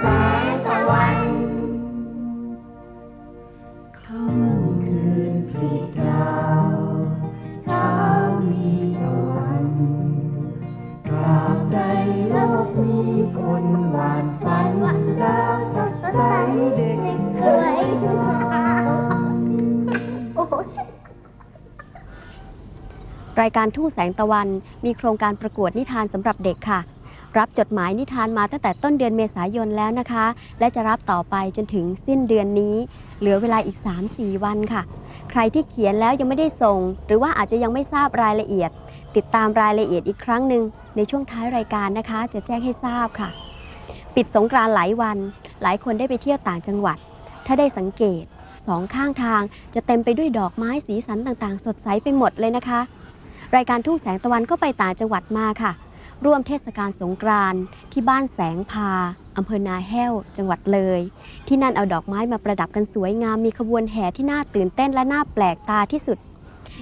แสงตะวันค่ำคืนผลิดาวเช้ามีตะวันตราบใดโลกมีคนหวานฝันดาวสดใสเด็กสวยงามรายการทุ่งแสงตะวันมีโครงการประกวดนิทานสำหรับเด็กค่ะ รับจดหมายนิทานมาตั้งแต่ต้นเดือนเมษายนแล้วนะคะ และจะรับต่อไปจนถึงสิ้นเดือนนี้ เหลือเวลาอีก 3-4 วันค่ะ ใครที่เขียนแล้วยังไม่ได้ส่ง หรือว่าอาจจะยังไม่ทราบรายละเอียด ติดตามรายละเอียดอีกครั้งหนึ่งในช่วงท้ายรายการนะคะ จะแจ้งให้ทราบค่ะ ปิดสงกรานต์หลายวัน หลายคนได้ไปเที่ยวต่างจังหวัด ถ้าได้สังเกตสองข้างทางจะเต็มไปด้วยดอกไม้สีสันต่างๆ สดใสไปหมดเลยนะคะ รายการทุ่งแสงตะวันก็ไปต่างจังหวัดมาค่ะ ร่วมเทศกาลสงกรานต์ที่บ้านแสงพาอำเภอนาแห้ว จังหวัดเลย ที่นั่นเอาดอกไม้มาประดับกันสวยงามมีขบวนแห่ที่น่าตื่นเต้นและน่าแปลกตาที่สุด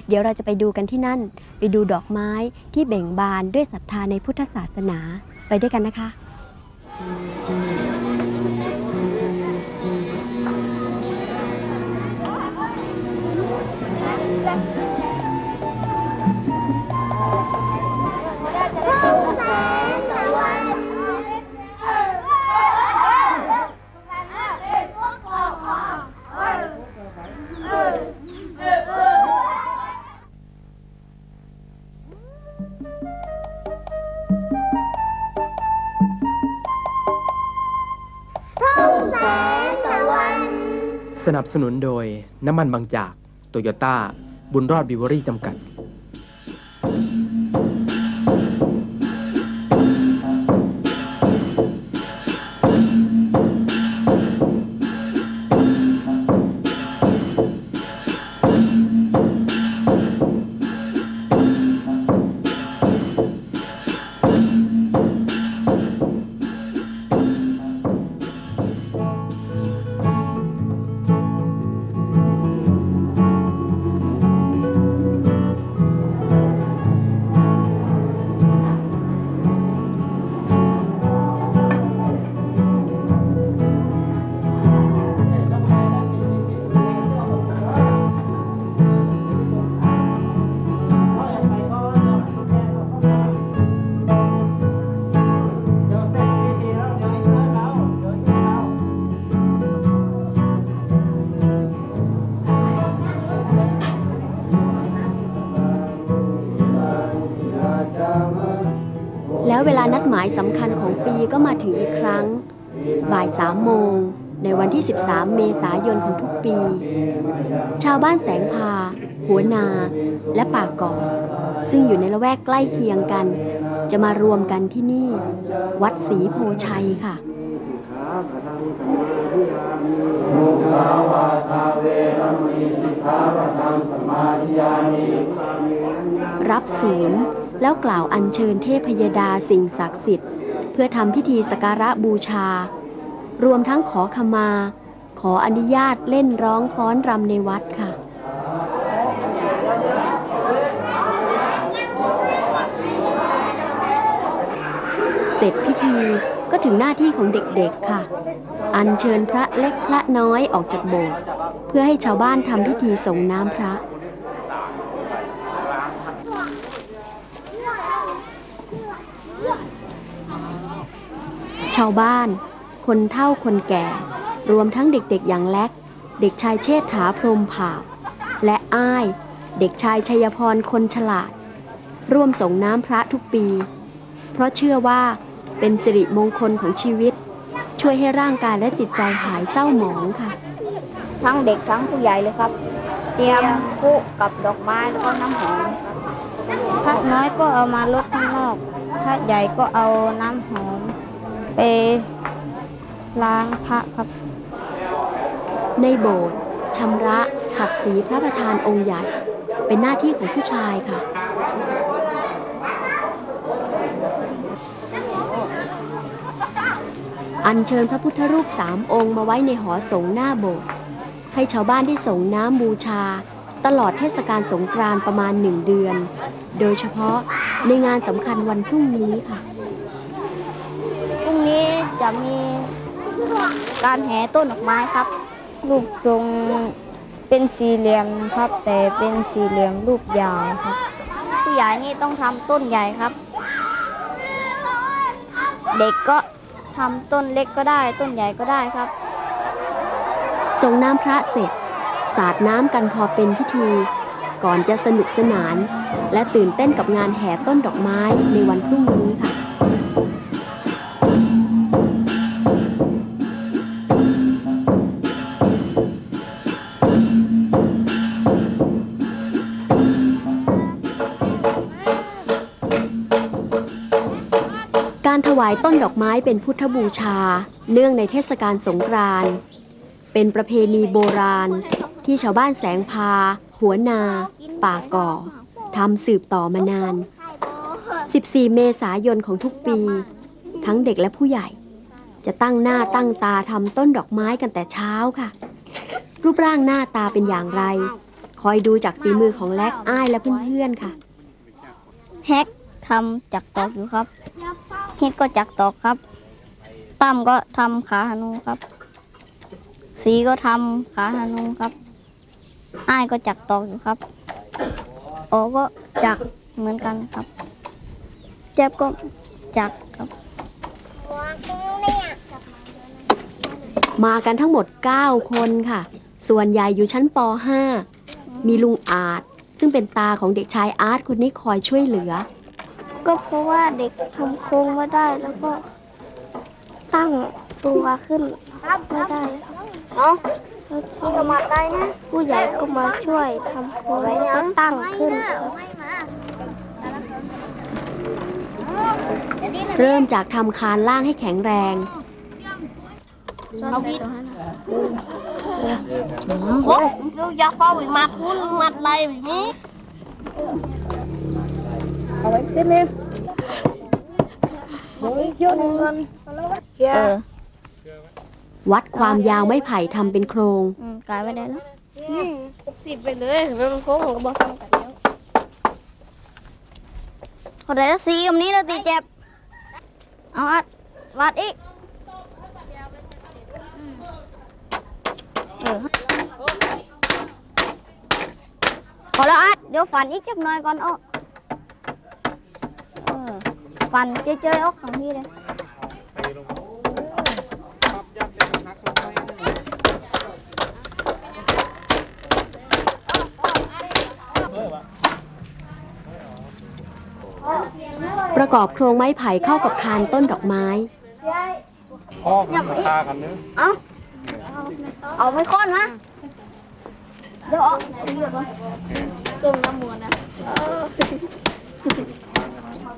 เดี๋ยวเราจะไปดูกันที่นั่น ไปดูดอกไม้ที่เบ่งบานด้วยศรัทธาในพุทธศาสนาไปด้วยกันนะคะ สนับสนุนโดยน้ำมันบางจาก โตโยต้า บุญรอดบิวเวอรี่จำกัดายสำคัญของปีก็มาถึงอีกครั้ง บ่ายสามโมง ในวันที่ 13 เมษายนของทุกปี ชาวบ้านแสงพา หัวนา และป่ากอกซึ่งอยู่ในละแวกใกล้เคียงกัน จะมารวมกันที่นี่ วัดศรีโพชัยค่ะรับศีล แล้วกล่าวอัญเชิญเทพยดาสิ่งศักดิ์สิทธิ์ เพื่อทำพิธีสการะบูชา รวมทั้งขอขมา ขออนุญาตเล่นร้องฟ้อนรำในวัดค่ะเสร็จพิธีก็ถึงหน้าที่ของเด็กๆค่ะ อัญเชิญพระเล็กพระน้อยออกจากโบสถ์เพื่อให้ชาวบ้านทำพิธีส่งน้ำพระ ชาวบ้าน คนเฒ่าคนแก่ รวมทั้งเด็กๆอย่างแลกเด็กชายเชษฐาพรหมผาบและอ้าย เด็กชายชัยพรคนฉลาด ร่วมส่งน้ำพระทุกปี เพราะเชื่อว่าเป็นสิริมงคลของชีวิต ช่วยให้ร่างกายและจิตใจหายเศร้าหมองค่ะ ทั้งเด็กทั้งผู้ใหญ่เลยครับ เตรียมผู้กับดอกไม้แล้วก็น้ำหอมพระน้อยก็เอามาลดข้างนอกพระใหญ่ก็เอาน้ำหอม ไปล้างพระครับ ในโบสถ์ชำระขัดสีพระประธานองค์ใหญ่ เป็นหน้าที่ของผู้ชายค่ะ อัญเชิญพระพุทธรูปสามองค์มาไว้ในหอสงฆ์หน้าโบสถ์ให้ชาวบ้านได้ส่งน้ำบูชา ตลอดเทศกาลสงกรานต์ประมาณหนึ่งเดือน โดยเฉพาะในงานสำคัญวันพรุ่งนี้ค่ะ จะมีการแห่ต้นดอกไม้ครับ รูปทรงเป็นสี่เหลี่ยมครับ แต่เป็นสี่เหลี่ยมรูปยาวครับ ผู้ใหญ่นี่ต้องทำต้นใหญ่ครับ เด็กก็ทำต้นเล็กก็ได้ ต้นใหญ่ก็ได้ครับ ส่งน้ำพระเสร็จ สาดน้ำกันพอเป็นพิธี ก่อนจะสนุกสนาน และตื่นเต้นกับงานแห่ต้นดอกไม้ในวันพรุ่งนี้ค่ะายต้นดอกไม้เป็นพุทธบูชา เนื่องในเทศกาลสงกรานต์เป็นประเพณีโบราณ ที่ชาวบ้านแสงพา หัวนา ป่าก่อทำสืบต่อมานาน 14 เมษายนของทุกปี ทั้งเด็กและผู้ใหญ่ จะตั้งหน้าตั้งตาทำต้นดอกไม้กันแต่เช้าค่ะ รูปร่างหน้าตาเป็นอย่างไร คอยดูจากฝีมือของแลกอ้ายและเพื่อนๆค่ะ แฮก ทำจักตอกอยู่ครับเฮ็ดก็จักตอกครับตั้มก็ทำขาหนูครับ สีก็ทำขาหนูครับอ้ายก็จักตอกอยู่ครับโอก็จักเหมือนกันครับเจ็บก็จักครับมากันทั้งหมด 9 คนค่ะ ส่วนใหญ่อยู่ชั้นป .5 มีลุงอาจ ซึ่งเป็นตาของเด็กชายอาร์ตคนนี้คอยช่วยเหลือ ก็เพราะว่าเด็กทำโครงไม่ได้แล้วก็ตั้งตัวขึ้นไม่ได้เนาะแล้วทีสมัครได้นะผู้ใหญ่ก็มาช่วยทำโครงก็ตั้งขึ้น เริ่มจากทำคานล่างให้แข็งแรงลูกอยากเฝ้าอีกมาคุณมัดไรแบบนี้ เออวัดความยาวไม้ไผ่ทำเป็นโครง อืมกลายไปได้แล้วสิบไปเลยแล้วมันโค้งก็บอกทำกันแล้วพอได้แล้วสีกับนี้เราตีเจ็บ เอาอัดวัดอีก เออพอแล้วอัดเดี๋ยวฟันอีกจักหน่อยก่อนอ้อเออ ฟันเจยๆออกข้างพี่เลยประกอบโครงไม้ไผ่เข้ากับคานต้นดอกไม้ พ่อมันมาฆ่ากันเนื้อะเอาเอาไปค้อนมาเดี๋ยวเอาเอาเลือกก่อนส้มน้ำมวนนะ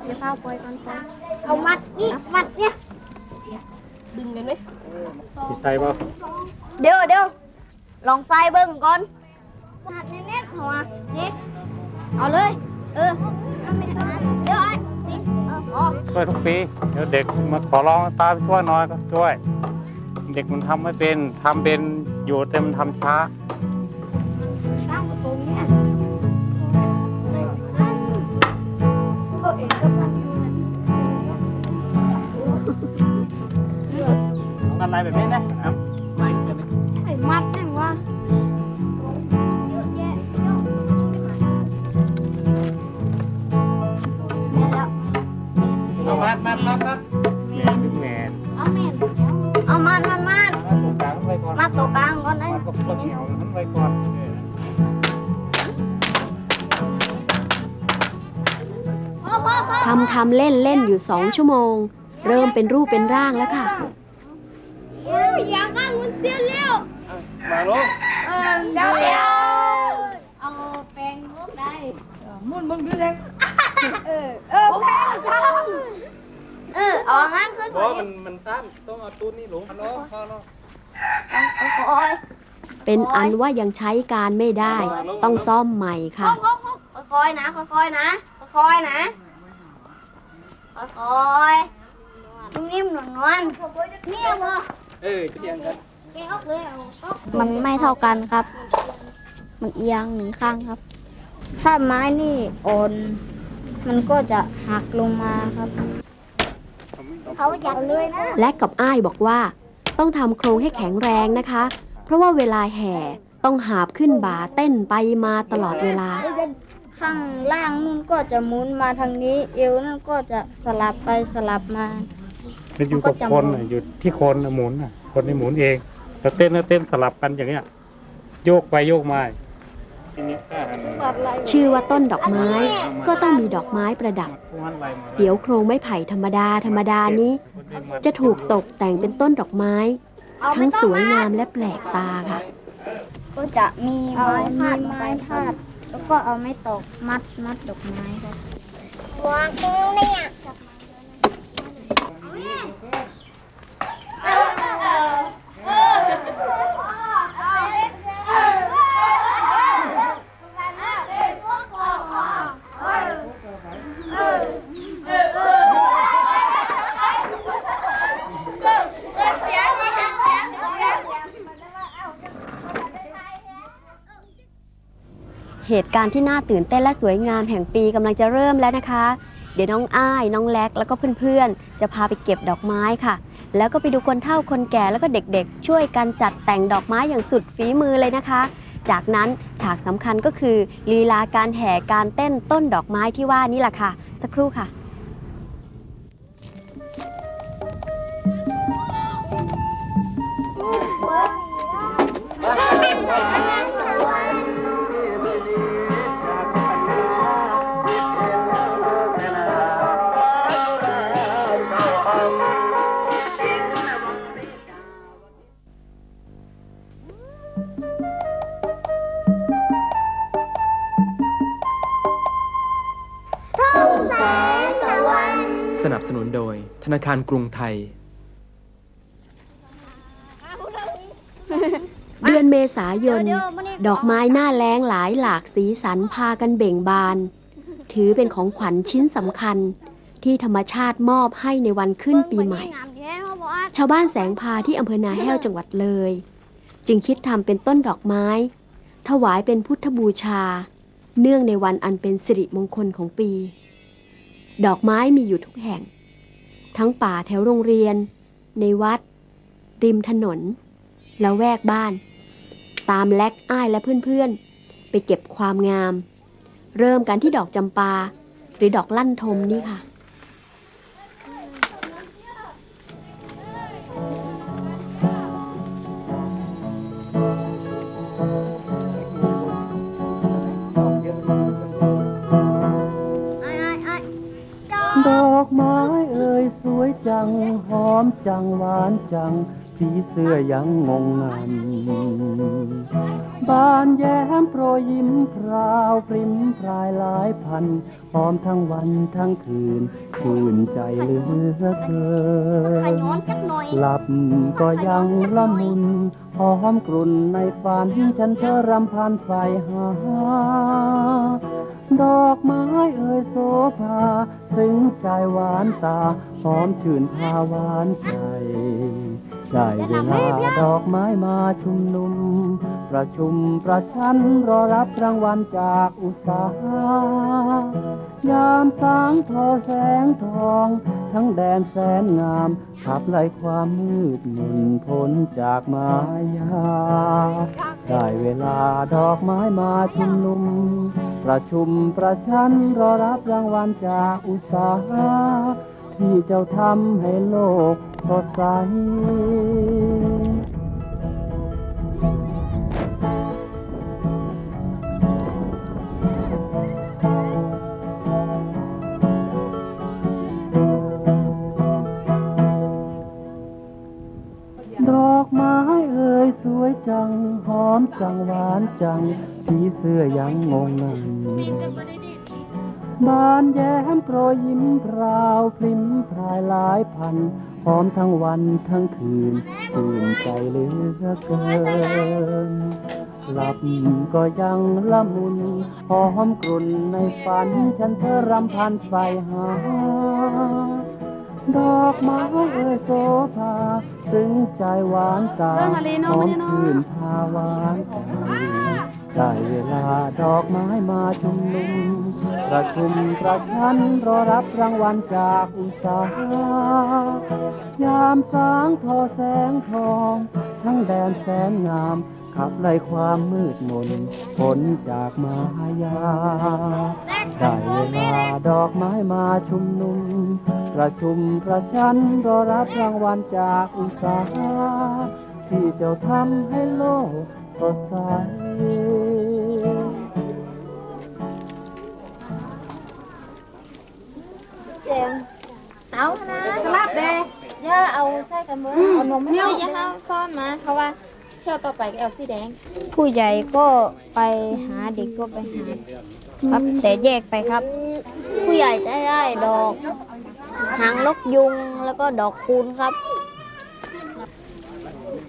อย่าเข้าปล่อยก่อนไปเอามัดนี่มัดเนี่ยดึงกันไหมพี่ใส่ป่ะเดี๋ยวเดี๋ยวลองใส่เบิ้งก่อนมัดแน่นๆหัวจิเอาเลย เออเดี๋ยวไอ้จิเออออกช่วยทุกปีเดี๋ยวเด็กมาขอร้องตาไปช่วยหน้อยก็ช่วย เด็กมันทำไม่เป็นทำเป็นอยู่แต่มันทำช้า ทำทำเล่นเล่นอยู่สองชั่วโมง เริ่มเป็นรูปเป็นร่างแล้วค่ะ อยากได้วุ้นเส้นเร็วมาลูกเดี๋ยวเดี๋ยวเอาแปรงลบได้เออแพ้เออเอางั้นขึ้นเพราะมันมันสั้นต้องเอาตู้นี้ลงน้องพ่อน้องโอ้ยเป็นอันว่ายังใช้การไม่ได้ ต้องซ่อมใหม่ค่ะค่อยๆนะค่อยๆนะค่อยๆนะ ค่อยๆนิ่มๆนวลๆเนี่ยบ่เออจะเทียงกันมันไม่เท่ากันครับ มันเอียงหนึ่งข้างครับ ถ้าไม้นี่อ่อน มันก็จะหักลงมาครับ เขาอยากเลยนะ และกับอ้ายบอกว่า ต้องทำโครงให้แข็งแรงนะคะ เพราะว่าเวลาแห่ต้องหาบขึ้นบ่าเต้นไปมาตลอดเวลา ข้างล่างนู่นก็จะหมุนมาทางนี้ เอวนั่นก็จะสลับไปสลับมา มันอยู่กับคนน่ะอยู่ที่คนน่ะหมุนน่ะคนนี่หมุนเองแต่เต้นแล้วเต้นสลับกันอย่างเงี้ย โยกไปโยกมาทีนี้ก็หันชื่อว่าต้นดอกไม้ ก็ต้องมีดอกไม้ประดับเดี๋ยวโครงไม้ไผ่ธรรมดาธรรมดานี้จะถูกตกแต่งเป็นต้นดอกไม้ ทั้งสวยงามและแปลกตาค่ะ ก็จะมีไม้พาดไม้พาด แล้วก็เอาไม่ตกมัดมัดดอกไม้ครับวางตรงนี้อะ ตุการณ์ที่น่าตื่นเต้นและสวยงามแห่งปีกำลังจะเริ่มแล้วนะคะ เดี๋ยวน้องอ้าย น้องแล็กแล้วก็เพื่อนๆ จะพาไปเก็บดอกไม้ค่ะ แล้วก็ไปดูคนเฒ่าคนแก่แล้วก็เด็กๆ ช่วยกันจัดแต่งดอกไม้อย่างสุดฝีมือเลยนะคะ จากนั้นฉากสำคัญก็คือลีลาการแห่การเต้นต้นดอกไม้ที่ว่านี่แหละค่ะ สักครู่ค่ะ นาคารกรุงไทย เดือนเมษายน ดอกไม้หน้าแล้งหลายหลากสีสันพากันเบ่งบาน ถือเป็นของขวัญชิ้นสำคัญ ที่ธรรมชาติมอบให้ในวันขึ้นปีใหม่ ชาวบ้านแสงพาที่อำเภอนาแห้วจังหวัดเลย จึงคิดทำเป็นต้นดอกไม้ ถวายเป็นพุทธบูชา เนื่องในวันอันเป็นสิริมงคลของปี ดอกไม้มีอยู่ทุกแห่ง ทั้งป่าแถวโรงเรียน ในวัด ริมถนนและแวกบ้าน ตามแลกอ้ายและเพื่อนๆ ไปเก็บความงาม เริ่มกันที่ดอกจำปา หรือดอกลั่นทมนี่ค่ะ จัง หอมจัง หวานจัง ผีเสื้อยังงงงัน บานแย้มโปรยยิ้มพราวปริมพรายหลายพัน หอมทั้งวันทั้งคืน ชื่นใจเหลือเกินหลับก็ยังละมุน หอมกลุ่นในฝัน ฉันเธอรำพันไฟหา ดอกไม้เอ่ยโสภา ซึ้งใจหวานตาหอมชื่นพาหวานใจ ได้เวลาดอกไม้มาชุมนุม ประชุมประชันรอรับรางวัลจากอุตสาหยามสางทอแสงทอง ทั้งแดนแสนงามขับไล่ความมืดมนพ้นจากมายา ได้เวลาดอกไม้มาชุมนุม ประชุมประชันรอรับรางวัลจากอุตสาหะ ที่เจ้าทำให้โลกสดใส งวันทั้งคืนชื่นใจเหลือเกิน หลับก็ยังละมุนหอมกลุ่นในฝันฉันเธอรำพันไฟหา ดอกไม้เอ่ยโสภาซึ้งใจหวานตาหอมชื่นพาหวานใจได้เวลาดอกไม้มาชุมนุมประชุมประชันรอรับรางวัลจากอุตสาห ยามสางทอแสงทอง ทั้งแดนแสนงาม ขับไล่ความมืดมนผลจากมายา ได้เวลาดอกไม้มาชุมนุม ประชุมประชันรอรับรางวัลจากอุตสาหที่เจ้าทำให้โลกสดใส เสานะกลับเด้ย่าเอาใส่กันมือเอานมให้เนี่ยเอาอย่าเอาซ่อนมาเพราะว่าเที่ยวต่อไปก็เอาสีแดงผู้ใหญ่ก็ไปหาเด็กก็ไปหาครับแต่แยกไปครับ ผู้ใหญ่จะได้ดอก หางลกยุงแล้วก็ดอกคูณครับ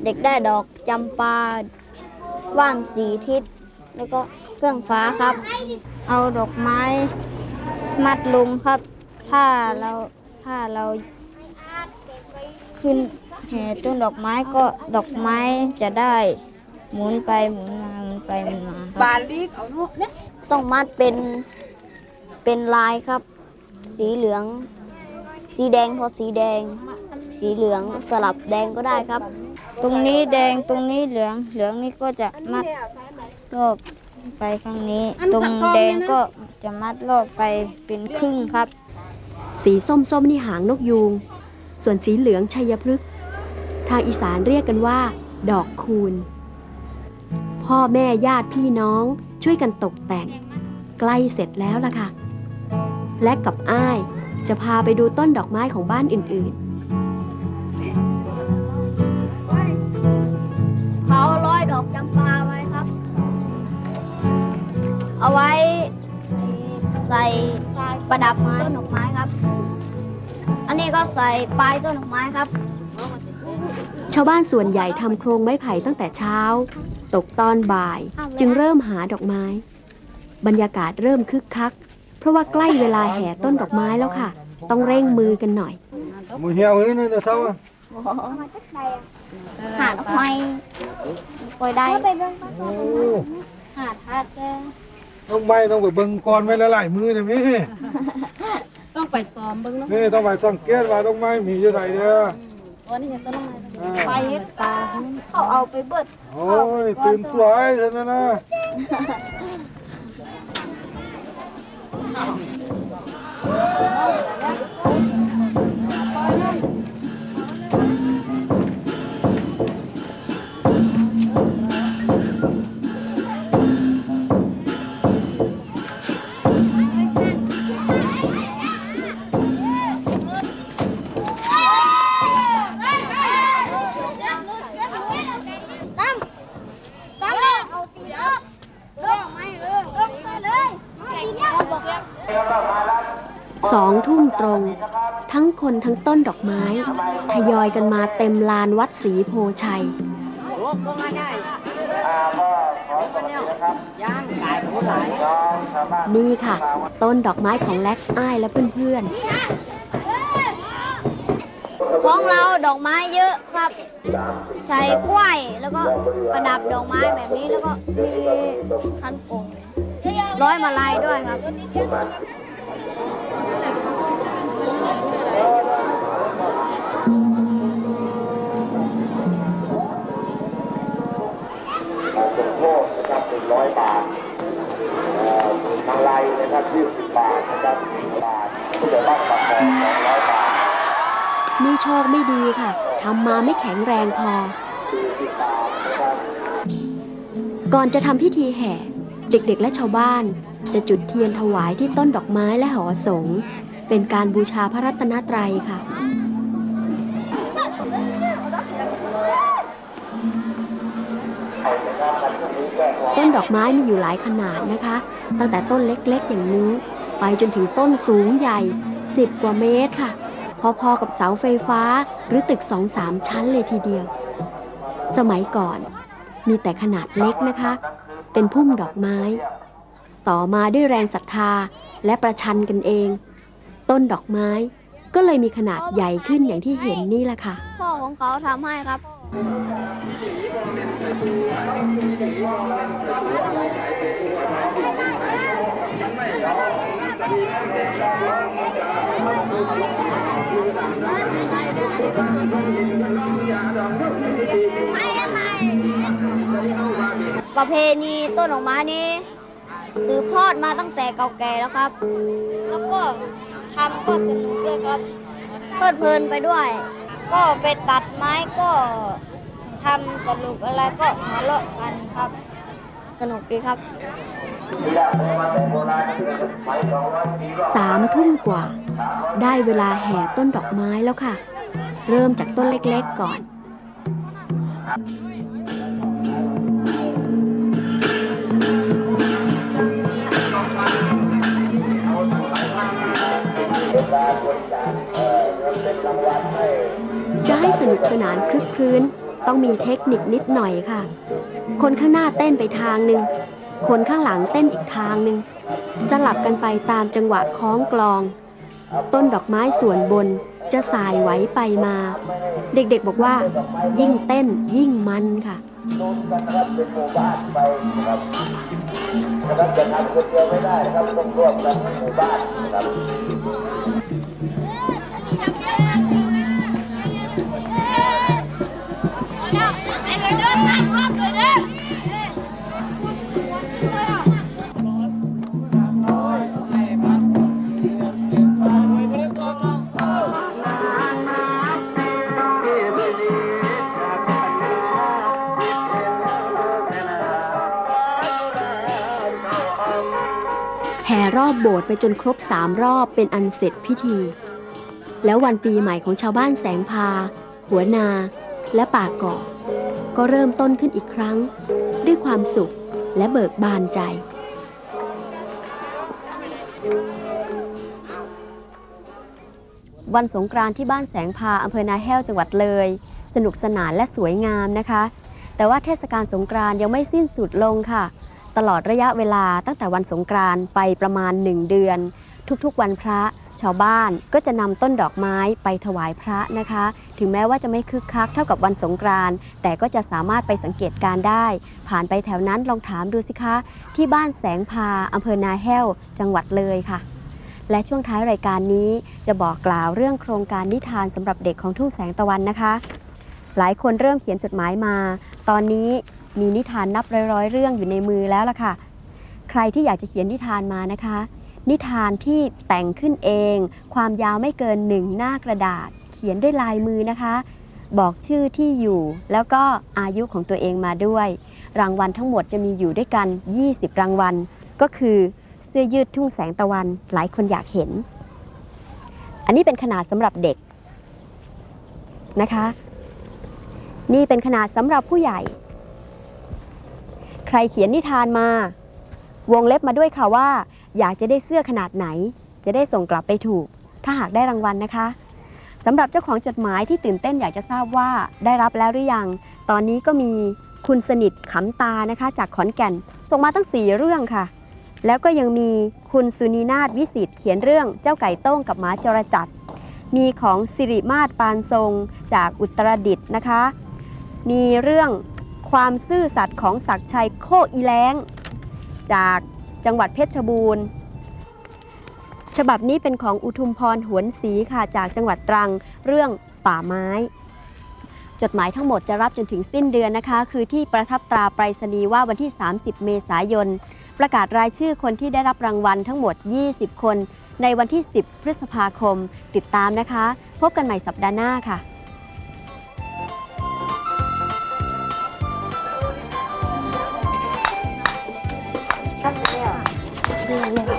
เด็กได้ดอกจำปาว่านสีทิศ แล้วก็เครื่องฟ้าครับ เอาดอกไม้ มัดลุมครับ ถ้าเรา ถ้าเราขึ้นแห่ต้นดอกไม้ก็ดอกไม้จะได้หมุนไปหมุนมาหมุนไปหมุนมาครับบาลีกเอาเนาะเนี่ยต้องมัดเป็นเป็นลายครับ สีเหลือง สีแดงพอสีแดง สีเหลืองสลับแดงก็ได้ครับ ตรงนี้แดงตรงนี้เหลืองเหลืองนี่ก็จะมัดรอบไปข้างนี้ ตรงแดงก็จะมัดรอบไปเป็นครึ่งครับ สีส้มๆนี่หางนกยูง ส่วนสีเหลืองชัยพฤกษ์ทางอีสานเรียกกันว่า ดอกคูณ พ่อแม่ญาติพี่น้องช่วยกันตกแต่ง ใกล้เสร็จแล้วล่ะค่ะ และกับอ้ายจะพาไปดูต้นดอกไม้ของบ้านอื่นๆ เขาร้อยดอกจำปาไว้ครับ เอาไว้ ใส่ประดับต้นดอกไม้ครับ อันนี้ก็ใส่ปลายต้นดอกไม้ครับๆชาวบ้านส่วนใหญ่ทำโครงไม้ไผ่ตั้งแต่เช้า ตกตอนบ่ายจึงเริ่มหาดอกไม้ บรรยากาศเริ่มคึกคัก เพราะว่าใกล้เวลาแห่ต้นดอกไม้แล้วค่ะ ต้องเร่งมือกันหน่อย มือเหี่ยวนี่นะเท่าอะหาดอกไม้คอยได้โอ้หาดหาดแก ต้องไปต้องไปเบิ่งก่อนไว้หลายๆมือนะมี่ต้องไปซ้อมเบิ่งเนาะนี่ต้องไปสังเกตว่าต้องไม้มีอยู่ไหนเด้อตัวนี้เห็นต้นไม้อ่าไปตาเขาเอาไปเบิดโอ้ยตื่นสวยเท่านั้นนะ ง ทั้งคนทั้งต้นดอกไม้ ทยอยกันมาเต็มลานวัดศรีโพชัยนี่ค่ะ ต้นดอกไม้ของแล็กอ้ายและเพื่อนๆ ของเราดอกไม้เยอะครับ ใช้กล้วยแล้วก็ประดับดอกไม้แบบนี้แล้วก็มีคันกงร้อยมาลายด้วยครับ โภชนะครับหนึ่งร้อยบาทอ่อมาลัยนะครับยี่สิบบาทนะครับสิบบาทผู้ใหญ่บ้านปากคลองสองร้อยบาทๆนี่โชคไม่ดีค่ะทำมาไม่แข็งแรงพอ สี่สิบบาทนะครับก่อนจะทำพิธีแห่ เด็กๆและชาวบ้าน จะจุดเทียนถวายที่ต้นดอกไม้และหอสงฆ์ เป็นการบูชาพระรัตนตรัยค่ะ ต้นดอกไม้มีอยู่หลายขนาดนะคะ ตั้งแต่ต้นเล็กๆอย่างนี้ ไปจนถึงต้นสูงใหญ่ 10 กว่าเมตรค่ะ พอๆกับเสาไฟฟ้าหรือตึกสองสามชั้นเลยทีเดียว สมัยก่อนมีแต่ขนาดเล็กนะคะ เป็นพุ่มดอกไม้ ต่อมาด้วยแรงศรัทธาและประชันกันเอง ต้นดอกไม้ ก็เลยมีขนาดใหญ่ขึ้นอย่างที่เห็นนี่แหละค่ะ พ่อของเขาทำให้ครับ ประเพณีต้นดอกไม้นี้สืบทอดมาตั้งแต่เก่าแก่แล้วครับ แล้วก็ ทำก็สนุกด้วยครับ เพลิดเพลินไปด้วย ก็ไปตัดไม้ก็ทำตลกอะไรก็หัวเราะกันครับ สนุกดีครับ สามทุ่มกว่า ได้เวลาแห่ต้นดอกไม้แล้วค่ะ เริ่มจากต้นเล็กๆก่อน จะให้สนุกสนานคลึกคลื้น ต้องมีเทคนิคนิดหน่อยค่ะ คนข้างหน้าเต้นไปทางหนึ่ง คนข้างหลังเต้นอีกทางหนึ่ง สลับกันไปตามจังหวะคล้องกลอง ต้นดอกไม้ส่วนบนจะสายไหวไปมา เด็กๆบอกว่า ยิ่งเต้นยิ่งมันค่ะลุ้นกันนะครับเป็นหมู่บ้านไปนะครับนะครับจะทำคนเดียวไม่ได้นะครับต้องร่วมกันหมู่บ้านนะครับ แห่รอบโบสถ์ไปจนครบสามรอบเป็นอันเสร็จพิธี แล้ววันปีใหม่ของชาวบ้านแสงพา หัวนา และป่ากอก ก็เริ่มต้นขึ้นอีกครั้ง ด้วยความสุขและเบิกบานใจ วันสงกรานที่บ้านแสงพาอำเภอนาแห้วจังหวัดเลย สนุกสนานและสวยงามนะคะ แต่ว่าเทศกาลสงกรานยังไม่สิ้นสุดลงค่ะ ตลอดระยะเวลาตั้งแต่วันสงกรานไปประมาณ 1 เดือน ทุกๆวันพระ ชาวบ้านก็จะนำต้นดอกไม้ไปถวายพระนะคะ ถึงแม้ว่าจะไม่คึกคักเท่ากับวันสงกรานต์แต่ก็จะสามารถไปสังเกตการได้ ผ่านไปแถวนั้นลองถามดูสิคะ ที่บ้านแสงพาอำเภอนาแห้ว จังหวัดเลยค่ะ และช่วงท้ายรายการนี้จะบอกกล่าวเรื่องโครงการนิทานสำหรับเด็กของทุ่งแสงตะวันนะคะ หลายคนเริ่มเขียนจดหมายมา ตอนนี้มีนิทานนับร้อยๆเรื่องอยู่ในมือแล้วล่ะค่ะ ใครที่อยากจะเขียนนิทานมานะคะ นิทานที่แต่งขึ้นเอง ความยาวไม่เกินหนึ่งหน้ากระดาษ เขียนด้วยลายมือนะคะ บอกชื่อที่อยู่ แล้วก็อายุของตัวเองมาด้วย รางวัลทั้งหมดจะมีอยู่ด้วยกัน 20 รางวัล ก็คือเสื้อยืดทุ่งแสงตะวันหลายคนอยากเห็น อันนี้เป็นขนาดสำหรับเด็กนะคะ นี่เป็นขนาดสำหรับผู้ใหญ่ ใครเขียนนิทานมา วงเล็บมาด้วยค่ะว่า อยากจะได้เสื้อขนาดไหน จะได้ส่งกลับไปถูก ถ้าหากได้รางวัลนะคะสำหรับเจ้าของจดหมายที่ตื่นเต้นอยากจะทราบว่าได้รับแล้วหรือยัง ตอนนี้ก็มีคุณสนิทขำตานะคะ จากขอนแก่น ส่งมาตั้ง 4 เรื่องค่ะ แล้วก็ยังมีคุณสุนีนาถวิสิตเขียนเรื่องเจ้าไก่โต้งกับหมาจรจัด มีของสิริมาศปานทรงจากอุตรดิตถ์นะคะ มีเรื่องความซื่อสัตย์ของศักชัยโคอีแล้งจาก จังหวัดเพชรบูรณ์ ฉบับนี้เป็นของอุทุมพรหวนศรีค่ะจากจังหวัดตรังเรื่องป่าไม้ จดหมายทั้งหมดจะรับจนถึงสิ้นเดือนนะคะ คือที่ประทับตราไปรษณีย์ว่าวันที่ 30 เมษายน ประกาศรายชื่อคนที่ได้รับรางวัลทั้งหมด 20 คน ในวันที่ 10 พฤษภาคม ติดตามนะคะ พบกันใหม่สัปดาห์หน้าค่ะ Iya.